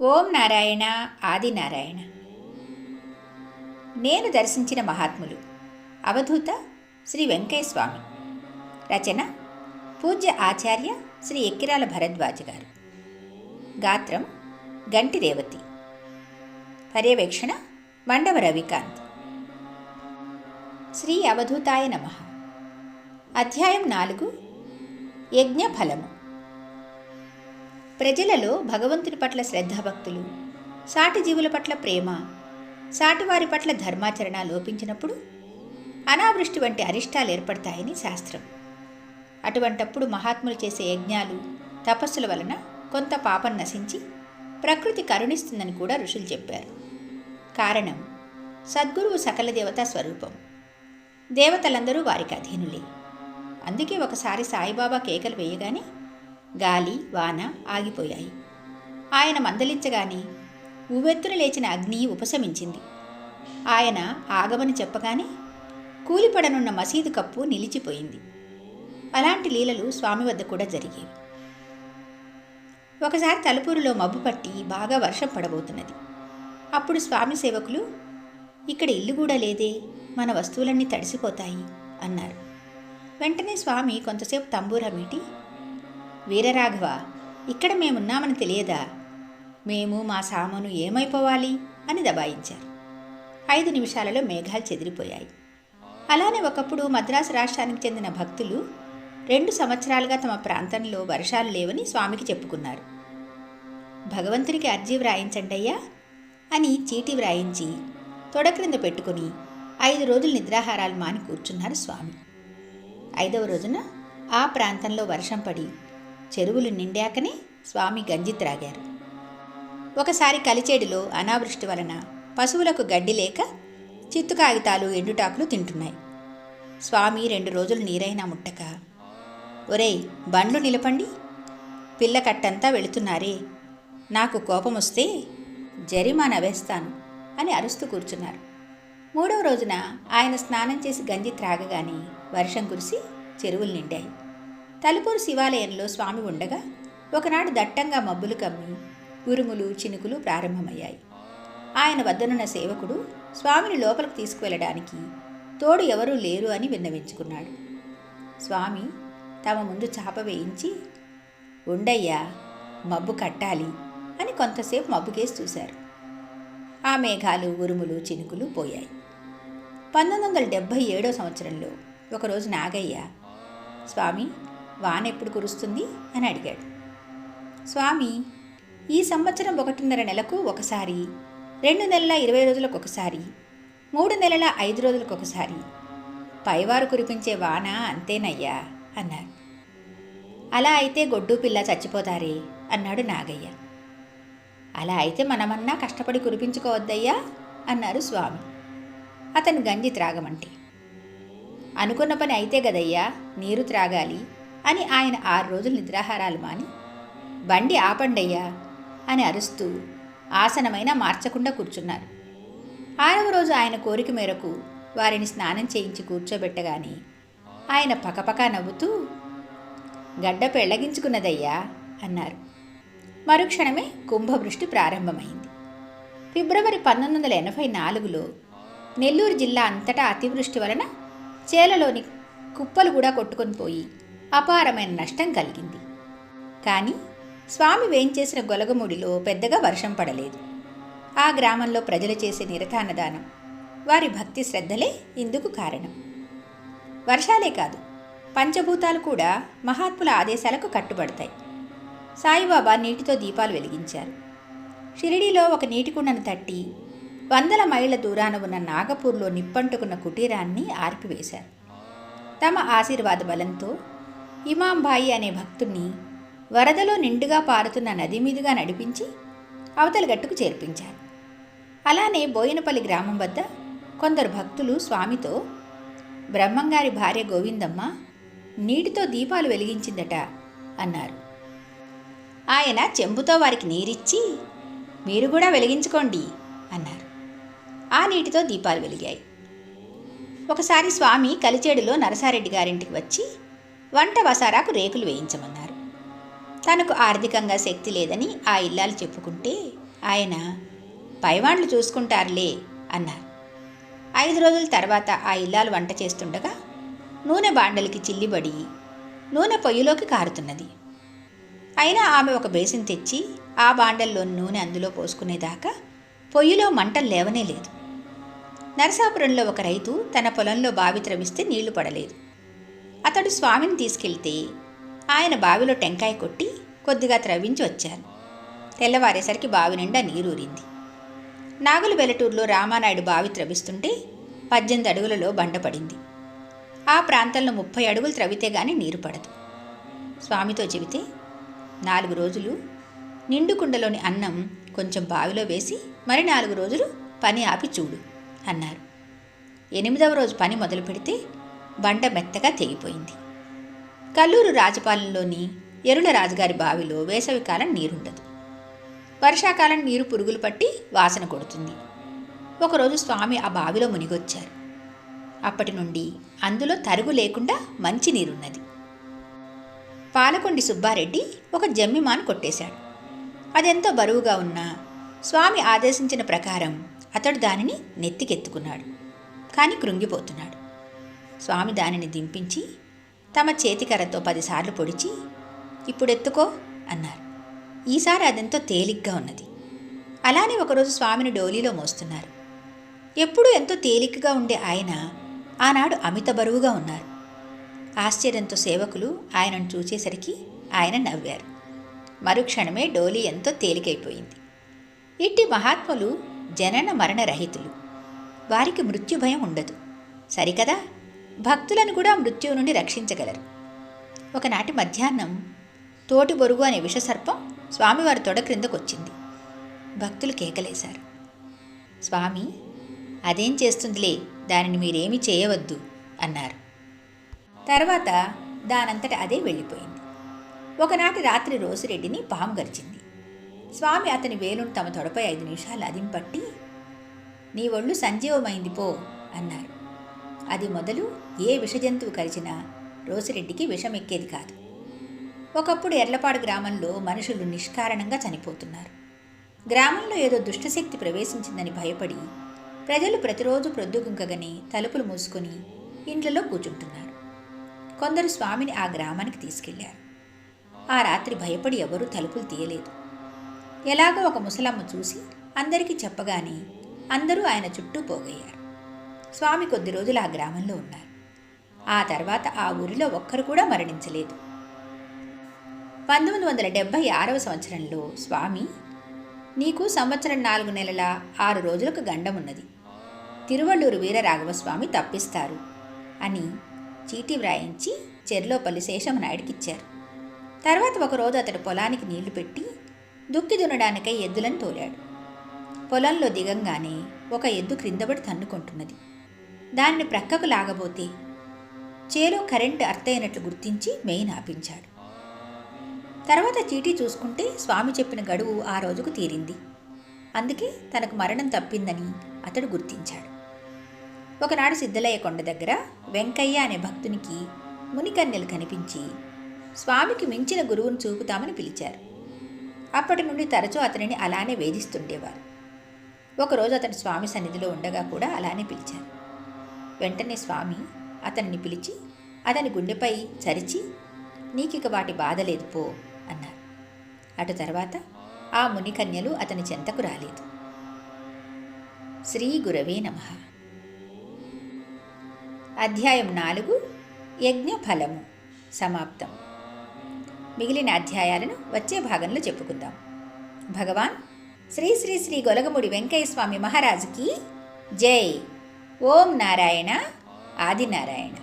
ఓం నారాయణ ఆదినారాయణ నేను దర్శించిన మహాత్ములు అవధూత శ్రీ వెంకయ్యస్వామి. రచన పూజ్య ఆచార్య శ్రీ ఎక్కిరాల భరద్వాజ గారు. గాత్రం గంటి రేవతి. పర్యవేక్షణ మండవ రవికాంత్. శ్రీ అవధూతాయ నమ. అధ్యాయం నాలుగు యజ్ఞ ఫలము ప్రజలలో భగవంతుని పట్ల శ్రద్ధాభక్తులు సాటి జీవుల పట్ల ప్రేమ సాటివారి పట్ల ధర్మాచరణ లోపించినప్పుడు అనావృష్టి వంటి అరిష్టాలు ఏర్పడతాయని శాస్త్రం. అటువంటప్పుడు మహాత్ములు చేసే యజ్ఞాలు తపస్సుల వలన కొంత పాపం నశించి ప్రకృతి కరుణిస్తుందని కూడా ఋషులు చెప్పారు. కారణం సద్గురువు సకల దేవతా స్వరూపం. దేవతలందరూ వారికి అధీనులే. అందుకే ఒకసారి సాయిబాబా కేకలు వేయగానే గాలి వాన ఆగిపోయాయి. ఆయన మందలించగానే ఉవ్వెత్తున లేచిన అగ్ని ఉపశమించింది. ఆయన ఆగమని చెప్పగానే కూలిపడనున్న మసీదు కప్పు నిలిచిపోయింది. అలాంటి లీలలు స్వామి వద్ద కూడా జరిగేవి. ఒకసారి తలుపూరులో మబ్బు పట్టి బాగా వర్షం పడబోతున్నది. అప్పుడు స్వామి సేవకులు ఇక్కడ ఇల్లు కూడా లేదే మన వస్తువులన్నీ తడిసిపోతాయి అన్నారు. వెంటనే స్వామి కొంతసేపు తంబూరా మీటి వీరరాఘవ ఇక్కడ మేమున్నామని తెలియదా? మేము మా సామాను ఏమైపోవాలి? అని దబాయించారు. ఐదు నిమిషాలలో మేఘాలు చెదిరిపోయాయి. అలానే ఒకప్పుడు మద్రాసు రాష్ట్రానికి చెందిన భక్తులు రెండు సంవత్సరాలుగా తమ ప్రాంతంలో వర్షాలు లేవని స్వామికి చెప్పుకున్నారు. భగవంతునికి అర్జీ వ్రాయించండయ్యా అని చీటీ వ్రాయించి తొడ క్రింద పెట్టుకుని ఐదు రోజులు నిద్రాహారాలు మాని కూర్చున్నారు స్వామి. ఐదవ రోజున ఆ ప్రాంతంలో వర్షం పడి చెరువులు నిండాకనే స్వామి గంజి త్రాగారు. ఒకసారి కలిచేడులో అనావృష్టి వలన పశువులకు గడ్డి లేక చిత్తు కాగితాలు ఎండుటాకులు తింటున్నాయి. స్వామి రెండు రోజులు నీరైనా ముట్టక ఒరేయ్ బండ్లు నిలపండి. పిల్ల కట్టంతా వెళుతున్నారే. నాకు కోపం వస్తే జరిమానా వేస్తాను అని అరుస్తూ కూర్చున్నారు. మూడవ రోజున ఆయన స్నానం చేసి గంజి త్రాగగానే వర్షం కురిసి చెరువులు నిండాయి. తలుపూరు శివాలయంలో స్వామి ఉండగా ఒకనాడు దట్టంగా మబ్బులు కమ్మి ఉరుములు చినుకులు ప్రారంభమయ్యాయి. ఆయన వద్దనున్న సేవకుడు స్వామిని లోపలికి తీసుకువెళ్ళడానికి తోడు ఎవరూ లేరు అని విన్నవించుకున్నాడు. స్వామి తమ ముందు చాప వేయించి ఉండయ్యా మబ్బు కట్టాలి అని కొంతసేపు మబ్బుకేసి చూశారు. ఆ మేఘాలు ఉరుములు చినుకులు పోయాయి. పంతొమ్మిది వందల డెబ్భై ఏడో సంవత్సరంలో ఒకరోజు నాగయ్య స్వామి వాన ఎప్పుడు కురుస్తుంది అని అడిగాడు. స్వామి ఈ సంవత్సరం ఒకటిన్నర నెలకు ఒకసారి రెండు నెలల ఇరవై రోజులకు ఒకసారి మూడు నెలల ఐదు రోజులకు ఒకసారి. పైవారు కురిపించే వాన అంతేనయ్యా అన్నారు. అలా అయితే గొడ్డు పిల్ల చచ్చిపోతారే అన్నాడు నాగయ్య. అలా అయితే మనమన్నా కష్టపడి కురిపించుకోవద్దయ్యా అన్నారు స్వామి. అతను గంజి త్రాగమంటే. అనుకున్న పని అయితే గదయ్యా నీరు త్రాగాలి అని ఆయన ఆరు రోజులు నిద్రాహారాలు మాని బండి ఆపండయ్యా అని అరుస్తూ ఆసనమైన మార్చకుండా కూర్చున్నారు. ఆరవ రోజు ఆయన కోరిక మేరకు వారిని స్నానం చేయించి కూర్చోబెట్టగానే ఆయన పకపకా నవ్వుతూ గడ్డ పెళ్ళగించుకున్నదయ్యా అన్నారు. మరుక్షణమే కుంభవృష్టి ప్రారంభమైంది. ఫిబ్రవరి పంతొమ్మిది వందల ఎనభై నాలుగులో నెల్లూరు జిల్లా అంతటా అతివృష్టి వలన చేలలోని కుప్పలు కూడా కొట్టుకొని పోయి అపారమైన నష్టం కలిగింది. కానీ స్వామి వేయించేసిన గొలగముడిలో పెద్దగా వర్షం పడలేదు. ఆ గ్రామంలో ప్రజలు చేసే నిరతానదానం వారి భక్తి శ్రద్ధలే ఇందుకు కారణం. వర్షాలే కాదు పంచభూతాలు కూడా మహాత్ముల ఆదేశాలకు కట్టుబడతాయి. సాయిబాబా నీటితో దీపాలు వెలిగించారు. షిరిడీలో ఒక నీటి కుండను తట్టి వందల మైళ్ళ దూరాన ఉన్న నాగపూర్లో నిప్పంటుకున్న కుటీరాన్ని ఆర్పివేశారు. తమ ఆశీర్వాద బలంతో ఇమాంబాయి అనే భక్తుణ్ణి వరదలో నిండుగా పారుతున్న నది మీదుగా నడిపించి అవతల గట్టుకు చేర్పించారు. అలానే బోయినపల్లి గ్రామం వద్ద కొందరు భక్తులు స్వామితో బ్రహ్మంగారి భార్య గోవిందమ్మ నీటితో దీపాలు వెలిగించిందట అన్నారు. ఆయన చెంబుతో వారికి నీరిచ్చి మీరు కూడా వెలిగించుకోండి అన్నారు. ఆ నీటితో దీపాలు వెలిగాయి. ఒకసారి స్వామి కలిచేడులో నరసారెడ్డి గారింటికి వచ్చి వంట వసారాకు రేకులు వేయించమన్నారు. తనకు ఆర్థికంగా శక్తి లేదని ఆ ఇల్లాలు చెప్పుకుంటే ఆయన పైవాండ్లు చూసుకుంటారులే అన్నారు. ఐదు రోజుల తర్వాత ఆ ఇల్లాలు వంట చేస్తుండగా నూనె బాండలికి చిల్లిబడి నూనె పొయ్యిలోకి కారుతున్నది. అయినా ఆమె ఒక బేసిన్ తెచ్చి ఆ బాండల్లో నూనె అందులో పోసుకునేదాకా పొయ్యిలో మంటలు లేవనే లేదు. నరసాపురంలో ఒక రైతు తన పొలంలో బావి త్రవిస్తే నీళ్ళు పడలేదు. అతడు స్వామిని తీసుకెళ్తే ఆయన బావిలో టెంకాయ కొట్టి కొద్దిగా త్రవ్వించి వచ్చారు తెల్లవారేసరికి బావి నిండా నీరూరింది. నాగుల వెలటూరులో రామానాయుడు బావి త్రవిస్తుంటే పద్దెనిమిది అడుగులలో బండ పడింది. ఆ ప్రాంతంలో ముప్పై అడుగులు త్రవితే గాని నీరు పడదు. స్వామితో చెబితే నాలుగు రోజులు నిండు కుండలోని అన్నం కొంచెం బావిలో వేసి మరి నాలుగు రోజులు పని ఆపి చూడు అన్నారు. ఎనిమిదవ రోజు పని మొదలు పెడితే బండ మెత్తగా తెగిపోయింది. కల్లూరు రాజపాలెంలోని ఎరుల రాజుగారి బావిలో వేసవికాలం నీరుండదు. వర్షాకాలం నీరు పురుగులు పట్టి వాసన కొడుతుంది. ఒకరోజు స్వామి ఆ బావిలో మునిగొచ్చారు. అప్పటి నుండి అందులో తరుగు లేకుండా మంచి నీరున్నది. పాలకొండి సుబ్బారెడ్డి ఒక జమ్మిమాను కొట్టేశాడు. అదెంతో బరువుగా ఉన్నా స్వామి ఆదేశించిన ప్రకారం అతడు దానిని నెత్తికెత్తుకున్నాడు. కానీ కృంగిపోతున్నాడు. స్వామి దానిని దింపించి తమ చేతికర్రతో పదిసార్లు పొడిచి ఇప్పుడెత్తుకో అన్నారు. ఈసారి అదెంతో తేలిగ్గా ఉన్నది. అలానే ఒకరోజు స్వామిని డోలీలో మోస్తున్నారు. ఎప్పుడూ ఎంతో తేలికగా ఉండే ఆయన ఆనాడు అమిత బరువుగా ఉన్నారు. ఆశ్చర్యంతో సేవకులు ఆయనను చూచేసరికి ఆయన నవ్వారు. మరుక్షణమే డోలీ ఎంతో తేలికైపోయింది. ఇట్టి మహాత్ములు జనన మరణ రహితులు. వారికి మృత్యు భయం ఉండదు. సరికదా? భక్తులను కూడా మృత్యువు నుండి రక్షించగలరు. ఒకనాటి మధ్యాహ్నం తోటి బొరుగు అనే విషసర్పం స్వామివారి తొడ క్రిందకొచ్చింది. భక్తులు కేకలేశారు. స్వామి అదేం చేస్తుందిలే? దానిని మీరేమీ చేయవద్దు అన్నారు. తర్వాత దానంతట అదే వెళ్ళిపోయింది. ఒకనాటి రాత్రి రోసిరెడ్డిని పాము గరిచింది. స్వామి అతని వేలును తమ తొడపై ఐదు నిమిషాలు అదింపట్టి నీ ఒళ్ళు సంజీవమైంది పో అన్నారు. అది మొదలు ఏ విషజంతువు కరిచినా రోసిరెడ్డికి విషం ఎక్కేది కాదు. ఒకప్పుడు ఎర్లపాడు గ్రామంలో మనుషులు నిష్కారణంగా చనిపోతున్నారు. గ్రామంలో ఏదో దుష్టశక్తి ప్రవేశించిందని భయపడి ప్రజలు ప్రతిరోజు ప్రొద్దుగుంకగని తలుపులు మూసుకొని ఇండ్లలో కూర్చుంటున్నారు. కొందరు స్వామిని ఆ గ్రామానికి తీసుకెళ్ళారు. ఆ రాత్రి భయపడి ఎవరూ తలుపులు తీయలేదు. ఎలాగో ఒక ముసలమ్మ చూసి అందరికీ చెప్పగానే అందరూ ఆయన చుట్టూ పోగయ్యారు. స్వామి కొద్ది రోజులు ఆ గ్రామంలో ఉన్నారు. ఆ తర్వాత ఆ ఊరిలో ఒక్కరు కూడా మరణించలేదు. పంతొమ్మిది వందల డెబ్భై ఆరవ సంవత్సరంలో స్వామి నీకు సంవత్సరం నాలుగు నెలల ఆరు రోజులకు గండం ఉన్నది తిరువళ్ళూరు వీరరాఘవస్వామి తప్పిస్తారు అని చీటీ వ్రాయించి చెర్లోపల్లి శేషమనాయుడికిచ్చారు తర్వాత ఒకరోజు అతడు పొలానికి నీళ్ళు పెట్టి దుక్కి దున్నడానికై ఎద్దులను తోలాడు. పొలంలో దిగంగానే ఒక ఎద్దు క్రిందబడి తన్నుకుంటున్నది. దానిని ప్రక్కకు లాగబోతే చేలో కరెంటు అర్థమైనట్లు గుర్తించి మెయిన్ ఆపించాడు. తర్వాత చీటీ చూసుకుంటే స్వామి చెప్పిన గడువు ఆ రోజుకు తీరింది. అందుకే తనకు మరణం తప్పిందని అతడు గుర్తించాడు. ఒకనాడు సిద్ధలయ్య కొండ దగ్గర వెంకయ్య అనే భక్తునికి మునికన్నెలు కనిపించి స్వామికి మించిన గురువును చూపుతామని పిలిచారు. అప్పటి నుండి తరచూ అతనిని అలానే వేధిస్తుండేవారు. ఒకరోజు అతడు స్వామి సన్నిధిలో ఉండగా కూడా అలానే పిలిచారు. వెంటనే స్వామి అతనిని పిలిచి అతని గుండెపై చరిచి నీకిక వాటి బాధ లేదు పో అన్నారు. అటు తర్వాత ఆ మునికన్యలు అతని చెంతకు రాలేదు. శ్రీ గురవే నమ. అధ్యాయం నాలుగు యజ్ఞ ఫలము సమాప్తం. మిగిలిన అధ్యాయాలను వచ్చే భాగంలో చెప్పుకుందాం. భగవాన్ శ్రీ శ్రీ శ్రీ గొలగముడి వెంకయ్య స్వామి మహారాజుకి జై! ఓం నారాయణ ఆదినారాయణ